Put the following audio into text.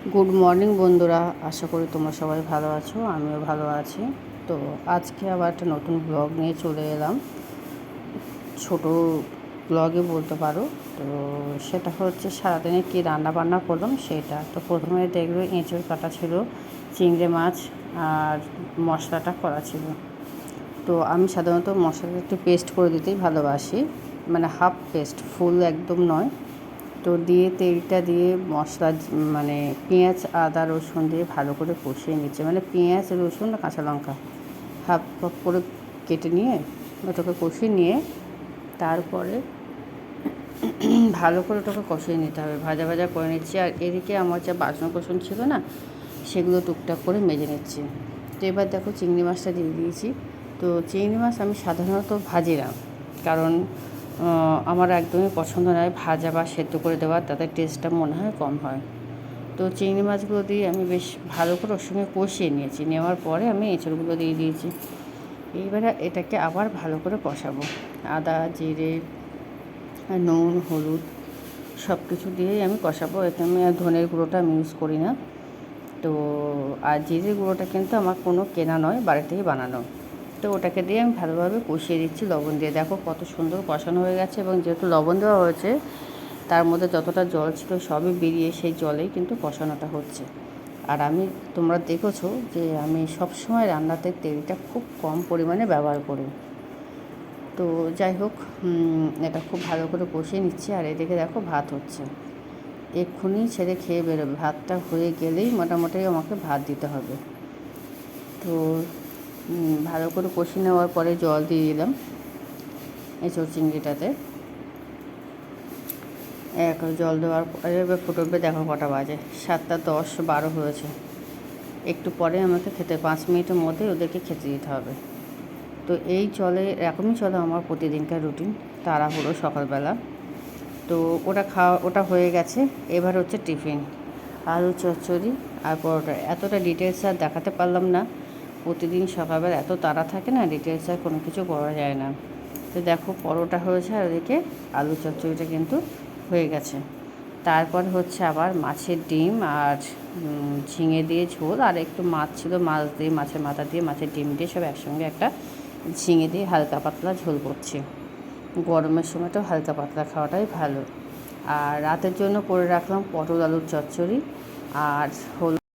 Good morning বন্ধুরা। আশা করি তোমরা সবাই ভালো আছো, আমিও ভালো আছি। তো আজকে আবার একটা নতুন ব্লগ নিয়ে চলে এলাম। ছোট ব্লগে বলতে পারো। তো সেটা হচ্ছে সারাদিনে কী রান্না বান্না করলাম সেটা। তো প্রথমে দেখবে এঁচড় কাটা ছিল, চিংড়ি মাছ আর মশলাটা করা ছিল। তো আমি সাধারণত মশলাটা একটু পেস্ট করে দিতেই ভালোবাসি। মানে হাফ পেস্ট ফুল একদম নয়। তো দিয়ে, তেলটা দিয়ে, মশলা মানে পেঁয়াজ, আদা, রসুন দিয়ে ভালো করে কষিয়ে নিচ্ছে। মানে পেঁয়াজ, রসুন আর কাঁচা লঙ্কা হাফ হাফ করে কেটে নিয়ে ওটাকে কষিয়ে নিয়ে তারপরে ভালো করে ওটাকে কষিয়ে নিতে হবে। ভাজা ভাজা করে নিচ্ছি। আর এদিকে আমার যা বাসন কোসন ছিল না, সেগুলো টুকটাক করে মেজে নিচ্ছি। তো এবার দেখো চিংড়ি মাছটা দিয়ে দিয়েছি। তো চিংড়ি মাছ আমি সাধারণত ভাজি না, কারণ আমার একদমই পছন্দ নয়। ভাজা বা সেদ্ধ করে দেওয়া, তাতে টেস্টটা মনে হয় কম হয়। তো চিংড়ি মাছগুলো দিয়ে আমি বেশ ভালো করে ওর সঙ্গে কষিয়ে নিয়েছি। নেওয়ার পরে আমি এঁচড়গুলো দিয়ে দিয়েছি। এইবারে এটাকে আবার ভালো করে কষাবো। আদা, জিরে, নুন, হলুদ সব কিছু দিয়েই আমি কষাবো। এখানে আমি আর ধনের গুঁড়োটা আমি ইউজ করি না। তো আর জিরে গুঁড়োটা কিন্তু আমার কোনো কেনা নয়, বাড়িতেই বানানো। তো ওটাকে দিয়ে আমি ভালোভাবে কষিয়ে দিচ্ছি, লবণ দিয়ে। দেখো কত সুন্দর কষানো হয়ে গেছে এবং যেহেতু লবণ দেওয়া হয়েছে, তার মধ্যে যতটা জল ছিল সবই বেরিয়ে সেই জলেই কিন্তু কষানোটা হচ্ছে। আর আমি, তোমরা দেখেছ যে আমি সবসময় রান্নাতে তেলটা খুব কম পরিমাণে ব্যবহার করি। তো যাই হোক এটা খুব ভালো করে কষিয়ে নিচ্ছি আর এদিকে দেখো ভাত হচ্ছে। এক্ষুনি ছেড়ে খেয়ে বেরোবে। ভাতটা হয়ে গেলেই মোটামুটি আমাকে ভাত দিতে হবে। তো ভালো করে কষিয়ে নেওয়ার পরে জল দিয়ে দিলাম এঁচড় চিংড়িটাতে। এক জল দেওয়ার পরে এবার ফুটবে দেখো কটা বাজে, সাতটা দশ বারো হয়েছে। একটু পরে আমাকে খেতে, পাঁচ মিনিটের মধ্যে ওদেরকে খেতে দিতে হবে। তো এই চলে এরকমই চলে আমার প্রতিদিনকার রুটিন, তাড়াহুড়ো সকালবেলা। তো ওটা খাওয়া, ওটা হয়ে গেছে, এবার হচ্ছে টিফিন। আলু চচ্চড়ি আর পরোটা, এতটা ডিটেলস আর দেখাতে পারলাম না। প্রতিদিন সকালবেলা এত তাড়া থাকে না ডিটেলস আর কোনো কিছু করা যায় না। তো দেখো, পরোটা হয়েছে আর ওদিকে আলু চচ্চড়িটা কিন্তু হয়ে গেছে। তারপর হচ্ছে আবার মাছের ডিম আর ঝিঙে দিয়ে ঝোল আর একটু মাছ ছিল, মাছ দিয়ে, মাছের মাথা দিয়ে, মাছের ডিম দিয়ে সব একসঙ্গে একটা ঝিঙে দিয়ে হালকা পাতলা ঝোল করছি। গরমের সময় তো হালকা পাতলা খাওয়াটাই ভালো। আর রাতের জন্য করে রাখলাম পটল আলুর চচ্চড়ি আর হল